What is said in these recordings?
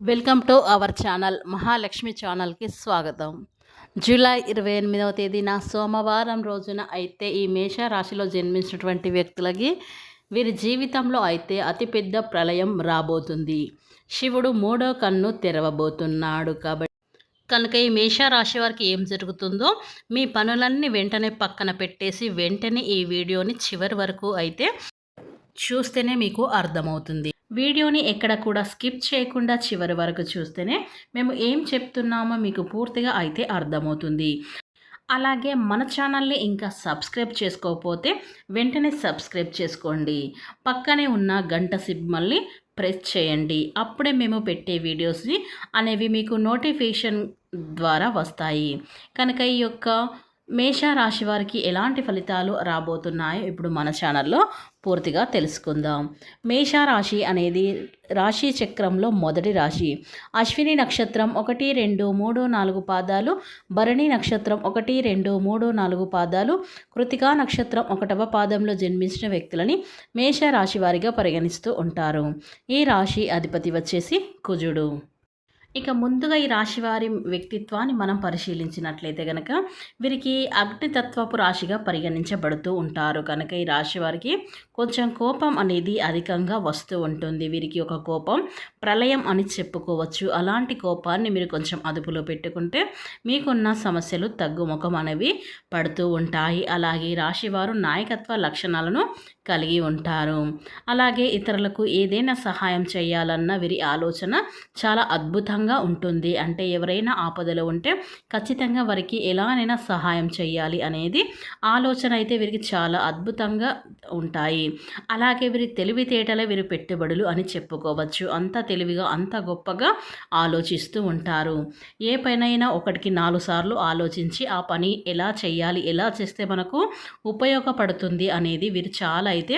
Welcome to our channel Mahalakshmi ఛానల్కి స్వాగతం. July ఇరవై ఎనిమిదవ తేదీన సోమవారం రోజున అయితే ఈ మేష రాశిలో జన్మించినటువంటి వ్యక్తులకి వీరి జీవితంలో అయితే అతిపెద్ద ప్రళయం రాబోతుంది. శివుడు మూడో కన్ను తెరవబోతున్నాడు కాబట్టి కనుక ఈ మేషరాశి వారికి ఏం జరుగుతుందో మీ పనులన్నీ వెంటనే పక్కన పెట్టేసి వెంటనే ఈ వీడియోని చివరి వరకు అయితే చూస్తేనే మీకు అర్థమవుతుంది. వీడియోని ఎక్కడ కూడా స్కిప్ చేయకుండా చివరి వరకు చూస్తేనే మేము ఏం చెప్తున్నామో మీకు పూర్తిగా అయితే అర్థమవుతుంది. అలాగే మన ఛానల్ని ఇంకా సబ్స్క్రైబ్ చేసుకోకపోతే వెంటనే సబ్స్క్రైబ్ చేసుకోండి. పక్కనే ఉన్న గంట సిగ్నల్ని ప్రెస్ చేయండి. అప్పుడే మేము పెట్టే వీడియోస్ని అనేవి మీకు నోటిఫికేషన్ ద్వారా వస్తాయి. కనుక ఈ యొక్క మేషరాశి వారికి ఎలాంటి ఫలితాలు రాబోతున్నాయో ఇప్పుడు మన ఛానల్లో పూర్తిగా తెలుసుకుందాం. మేషరాశి అనేది రాశి చక్రంలో మొదటి రాశి. అశ్విని నక్షత్రం ఒకటి రెండు మూడు నాలుగు పాదాలు. భరణి నక్షత్రం ఒకటి రెండు మూడు నాలుగు పాదాలు. కృతికా నక్షత్రం ఒకటవ పాదంలో జన్మించిన వ్యక్తులని మేషరాశి వారిగా పరిగణిస్తూ ఉంటారు. ఈ రాశి అధిపతి వచ్చేసి కుజుడు. ఇక ముందుగా ఈ రాశి వారి వ్యక్తిత్వాన్ని మనం పరిశీలించినట్లయితే కనుక వీరికి అగ్నితత్వపు రాశిగా పరిగణించబడుతూ ఉంటారు. కనుక ఈ రాశి వారికి కొంచెం కోపం అనేది అధికంగా వస్తూ ఉంటుంది. వీరికి ఒక కోపం ప్రళయం అని చెప్పుకోవచ్చు. అలాంటి కోపాన్ని మీరు కొంచెం అదుపులో పెట్టుకుంటే మీకున్న సమస్యలు తగ్గుముఖం అనేవి పడుతూ ఉంటాయి. అలాగే రాశివారు నాయకత్వ లక్షణాలను కలిగి ఉంటారు. అలాగే ఇతరులకు ఏదైనా సహాయం చేయాలన్న వీరి ఆలోచన చాలా అద్భుతంగా ఉంటుంది. అంటే ఎవరైనా ఆపదలో ఉంటే ఖచ్చితంగా వారికి ఎలానైనా సహాయం చేయాలి అనేది ఆలోచన అయితే వీరికి చాలా అద్భుతంగా ఉంటాయి. అలాగే వీరి తెలివితేటలే వీరి పెట్టుబడులు అని చెప్పుకోవచ్చు. అంత తెలివిగా అంత గొప్పగా ఆలోచిస్తూ ఉంటారు. ఏ పనైనా ఒకటికి నాలుగు సార్లు ఆలోచించి ఆ పని ఎలా చేయాలి ఎలా చేస్తే మనకు ఉపయోగపడుతుంది అనేది వీరు చాలా అయితే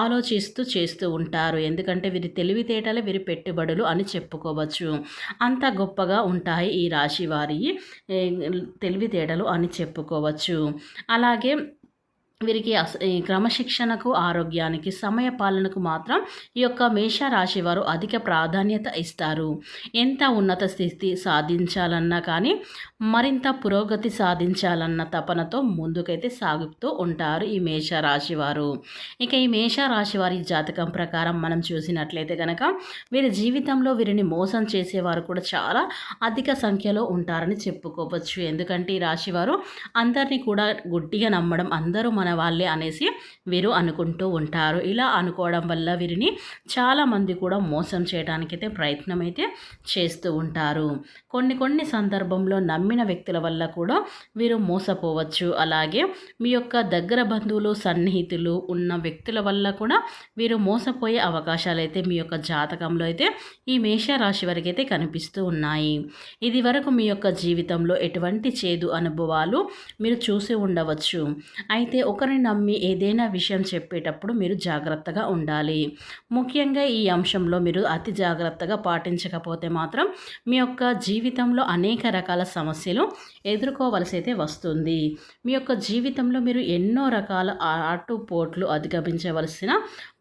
ఆలోచిస్తూ చేస్తూ ఉంటారు. ఎందుకంటే వీరి తెలివితేటలే వీరి పెట్టుబడులు అని చెప్పుకోవచ్చు. అంత గొప్పగా ఉంటాయి ఈ రాశి వారి తెలివితేటలు అని చెప్పుకోవచ్చు. అలాగే వీరికి ఈ క్రమశిక్షణకు ఆరోగ్యానికి సమయ పాలనకు మాత్రం ఈ యొక్క మేషరాశి వారు అధిక ప్రాధాన్యత ఇస్తారు. ఎంత ఉన్నత స్థితి సాధించాలన్నా కానీ మరింత పురోగతి సాధించాలన్న తపనతో ముందుకైతే సాగుతూ ఉంటారు ఈ మేషరాశి వారు. ఇక ఈ మేషరాశి వారి జాతకం ప్రకారం మనం చూసినట్లయితే కనుక వీరి జీవితంలో వీరిని మోసం చేసేవారు కూడా చాలా అధిక సంఖ్యలో ఉంటారని చెప్పుకోవచ్చు. ఎందుకంటే ఈ రాశివారు అందరినీ కూడా గుడ్డిగా నమ్మడం అందరూ మన వాళ్ళే అనేసి వీరు అనుకుంటూ ఉంటారు. ఇలా అనుకోవడం వల్ల వీరిని చాలామంది కూడా మోసం చేయడానికైతే ప్రయత్నం అయితే చేస్తూ ఉంటారు. కొన్ని కొన్ని సందర్భంలో నమ్మిన వ్యక్తుల వల్ల కూడా వీరు మోసపోవచ్చు. అలాగే మీ యొక్క దగ్గర బంధువులు సన్నిహితులు ఉన్న వ్యక్తుల వల్ల కూడా వీరు మోసపోయే అవకాశాలు అయితే మీ యొక్క జాతకంలో అయితే ఈ మేషరాశి వరకు అయితే కనిపిస్తూ ఉన్నాయి. ఇది వరకు మీ యొక్క జీవితంలో ఎటువంటి చేదు అనుభవాలు మీరు చూసి ఉండవచ్చు. అయితే ఒకరిని నమ్మి ఏదైనా విషయం చెప్పేటప్పుడు మీరు జాగ్రత్తగా ఉండాలి. ముఖ్యంగా ఈ అంశంలో మీరు అతి జాగ్రత్తగా పాటించకపోతే మాత్రం మీ యొక్క జీవితంలో అనేక రకాల సమస్యలు ఎదుర్కోవలసి అయితే వస్తుంది. మీ యొక్క జీవితంలో మీరు ఎన్నో రకాల ఆటుపోట్లు అధిగమించవలసిన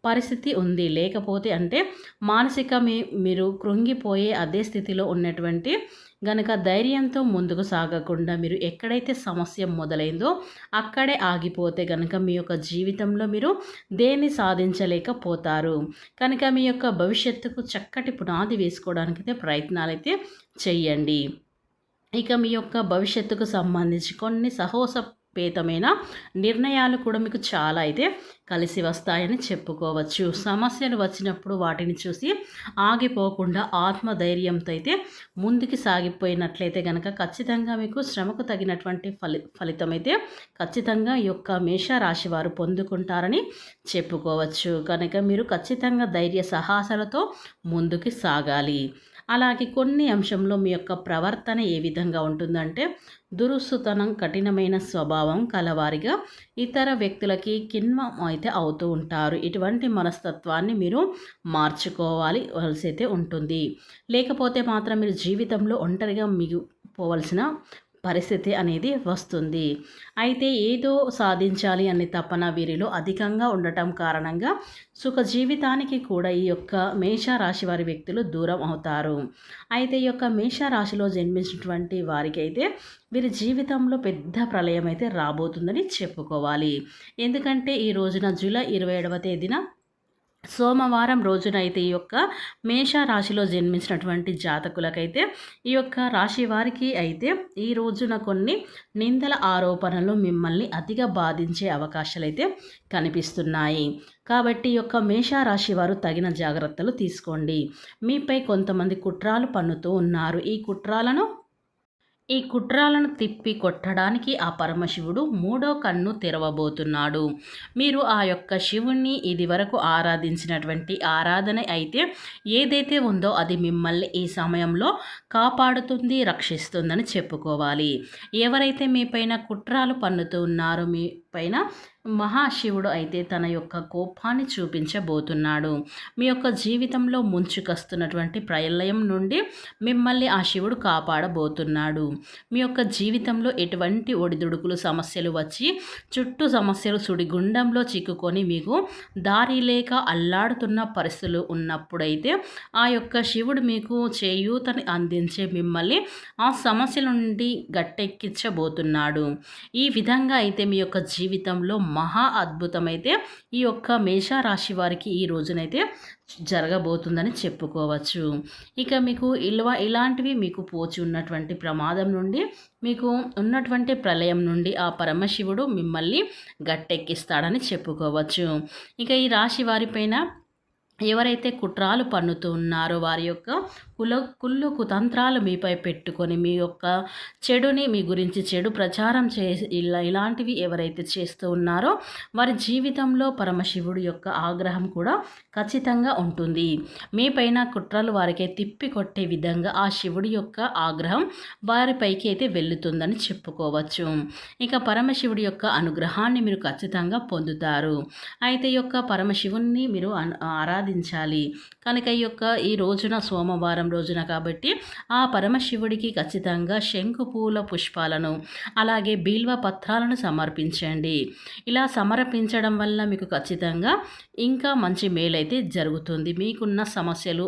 పరిస్థితి ఉంది. లేకపోతే అంటే మానసిక మీ మీరు కృంగిపోయే అదే స్థితిలో ఉన్నటువంటి గనక ధైర్యంతో ముందుకు సాగకుండా మీరు ఎక్కడైతే సమస్య మొదలైందో అక్కడే ఆగిపోతే గనక మీ యొక్క జీవితంలో మీరు దేన్ని సాధించలేకపోతారు. కనుక మీ యొక్క భవిష్యత్తుకు చక్కటి పునాది వేసుకోవడానికి అయితే ప్రయత్నాలైతే చెయ్యండి. ఇక మీ యొక్క భవిష్యత్తుకు సంబంధించి కొన్ని సహోస పేతమైన నిర్ణయాలు కూడా మీకు చాలా అయితే కలిసి వస్తాయని చెప్పుకోవచ్చు. సమస్యలు వచ్చినప్పుడు వాటిని చూసి ఆగిపోకుండా ఆత్మధైర్యంతో అయితే ముందుకు సాగిపోయినట్లయితే కనుక ఖచ్చితంగా మీకు శ్రమకు తగినటువంటి ఫలి ఫలితం అయితే ఖచ్చితంగా ఈ యొక్క మేషరాశి వారు పొందుకుంటారని చెప్పుకోవచ్చు. కనుక మీరు ఖచ్చితంగా ధైర్య సాహసాలతో ముందుకు సాగాలి. అలాగే కొన్ని అంశంలో మీ యొక్క ప్రవర్తన ఏ విధంగా ఉంటుందంటే దురుసుతనం కఠినమైన స్వభావం కలవారిగా ఇతర వ్యక్తులకి కిన్వం అయితే అవుతూ ఉంటారు. ఇటువంటి మనస్తత్వాన్ని మీరు మార్చుకోవాలి వలసి అయితే ఉంటుంది. లేకపోతే మాత్రం మీరు జీవితంలో ఒంటరిగా మిగిపోవలసిన పరిస్థితి అనేది వస్తుంది. అయితే ఏదో సాధించాలి అనే తపన వీరిలో అధికంగా ఉండటం కారణంగా సుఖ జీవితానికి కూడా ఈ యొక్క మేషరాశి వారి వ్యక్తులు దూరం అవుతారు. అయితే ఈ యొక్క మేషరాశిలో జన్మించినటువంటి వారికి అయితే వీరి జీవితంలో పెద్ద ప్రళయం అయితే రాబోతుందని చెప్పుకోవాలి. ఎందుకంటే ఈ రోజున జూలై ఇరవై ఏడవ తేదీన సోమవారం రోజునైతే ఈ యొక్క మేష రాశిలో జన్మించినటువంటి జాతకులకైతే ఈ యొక్క రాశి వారికి అయితే ఈ రోజున కొన్ని నిందల ఆరోపణలు మిమ్మల్ని అతిగా బాధించే అవకాశాలు అయితే కనిపిస్తున్నాయి. కాబట్టి ఈ యొక్క మేషరాశి వారు తగిన జాగ్రత్తలు తీసుకోండి. మీపై కొంతమంది కుట్రాలు పన్నుతూ ఉన్నారు. ఈ కుట్రాలను ఈ కుట్రాలను తిప్పి కొట్టడానికి ఆ పరమశివుడు మూడో కన్ను తెరవబోతున్నాడు. మీరు ఆ యొక్క శివుణ్ణి ఇది వరకు ఆరాధించినటువంటి ఆరాధన అయితే ఏదైతే ఉందో అది మిమ్మల్ని ఈ సమయంలో కాపాడుతుంది రక్షిస్తుందని చెప్పుకోవాలి. ఎవరైతే మీ పైన కుట్రాలు పన్నుతూ ఉన్నారో మీ పైన మహాశివుడు అయితే తన యొక్క కోపాన్ని చూపించబోతున్నాడు. మీ యొక్క జీవితంలో ముంచుకొస్తున్నటువంటి ప్రళయం నుండి మిమ్మల్ని ఆ శివుడు కాపాడబోతున్నాడు. మీ యొక్క జీవితంలో ఎటువంటి ఒడిదుడుకులు సమస్యలు వచ్చి చుట్టూ సమస్యలు సుడిగుండంలో చిక్కుకొని మీకు దారి లేక అల్లాడుతున్న పరిస్థితులు ఉన్నప్పుడైతే ఆ యొక్క శివుడు మీకు చేయూతని అందించే మిమ్మల్ని ఆ సమస్యల నుండి గట్టెక్కించబోతున్నాడు. ఈ విధంగా అయితే మీ యొక్క జీవితంలో మహా అద్భుతమైతే ఈ యొక్క మేషరాశి వారికి ఈ రోజునైతే జరగబోతుందని చెప్పుకోవచ్చు. ఇక మీకు ఇల్వ ఇలాంటివి మీకు పోచి ఉన్నటువంటి ప్రమాదం నుండి మీకు ఉన్నటువంటి ప్రళయం నుండి ఆ పరమశివుడు మిమ్మల్ని గట్టెక్కిస్తాడని చెప్పుకోవచ్చు. ఇక ఈ రాశి వారిపైన ఎవరైతే కుట్రాలు పన్నుతూ ఉన్నారో వారి యొక్క కుల కుళ్ళు కుతంత్రాలు మీపై పెట్టుకొని మీ యొక్క చెడుని మీ గురించి చెడు ప్రచారం చే ఇలా ఇలాంటివి ఎవరైతే చేస్తూ ఉన్నారో వారి జీవితంలో పరమశివుడు యొక్క ఆగ్రహం కూడా ఖచ్చితంగా ఉంటుంది. మీ పైన కుట్రలు వారికి తిప్పి కొట్టే విధంగా ఆ శివుడి యొక్క ఆగ్రహం వారిపైకి అయితే వెళ్తుందని చెప్పుకోవచ్చు. ఇక పరమశివుడి యొక్క అనుగ్రహాన్ని మీరు ఖచ్చితంగా పొందుతారు. అయితే యొక్క పరమశివుణ్ణి మీరు ఆరాధించాలి. కనుక ఈ యొక్క ఈ రోజున సోమవారం మంగళవారం రోజున కాబట్టి ఆ పరమశివుడికి ఖచ్చితంగా శంకు పూల పుష్పాలను అలాగే బీల్వ పత్రాలను సమర్పించండి. ఇలా సమర్పించడం వల్ల మీకు ఖచ్చితంగా ఇంకా మంచి మేలైతే జరుగుతుంది. మీకున్న సమస్యలు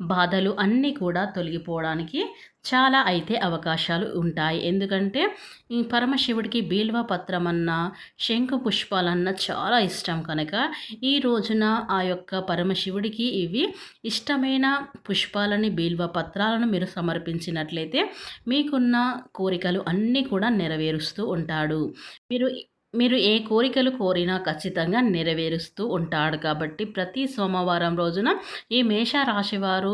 బాధలు అన్నీ కూడా తొలగిపోవడానికి చాలా అయితే అవకాశాలు ఉంటాయి. ఎందుకంటే ఈ పరమశివుడికి బీల్వ పత్రం అన్న శంఖ పుష్పాలన్న చాలా ఇష్టం కనుక ఈ రోజున ఆ యొక్క పరమశివుడికి ఇవి ఇష్టమైన పుష్పాలని బీల్వ పత్రాలను మీరు సమర్పించినట్లయితే మీకున్న కోరికలు అన్నీ కూడా నెరవేరుస్తూ ఉంటాడు. మీరు మీరు ఏ కోరికలు కోరినా ఖచ్చితంగా నెరవేరుస్తూ ఉంటాడు కాబట్టి ప్రతి సోమవారం రోజున ఈ మేషరాశి వారు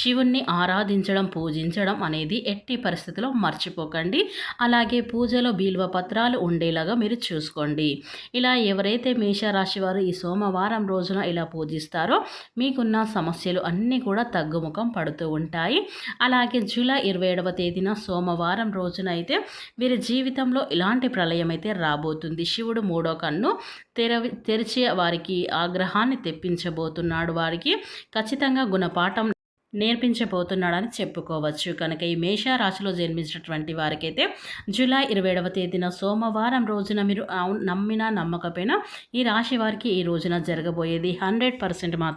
శివుణ్ణి ఆరాధించడం పూజించడం అనేది ఎట్టి పరిస్థితిలో మర్చిపోకండి. అలాగే పూజలో బీల్వ పత్రాలు ఉండేలాగా మీరు చూసుకోండి. ఇలా ఎవరైతే మేషరాశి వారు ఈ సోమవారం రోజున ఇలా పూజిస్తారో మీకున్న సమస్యలు అన్నీ కూడా తగ్గుముఖం పడుతూ ఉంటాయి. అలాగే జూలై ఇరవై ఏడవ తేదీన సోమవారం రోజున అయితే వీరి జీవితంలో ఇలాంటి ప్రళయం అయితే రాబోతుంది. ఉంది శివుడు మూడో కన్ను తెరవి తెరిచి వారికి ఆగ్రహాన్ని తెప్పించబోతున్నాడు. వారికి ఖచ్చితంగా గుణపాఠం నేర్పించబోతున్నాడని చెప్పుకోవచ్చు. కనుక ఈ మేషరాశిలో జన్మించినటువంటి వారికైతే జూలై ఇరవై ఏడవ తేదీన సోమవారం రోజున మీరు నమ్మినా నమ్మకపోయినా ఈ రాశి వారికి ఈ రోజున జరగబోయేది. హండ్రెడ్ పర్సెంట్ మాత్రం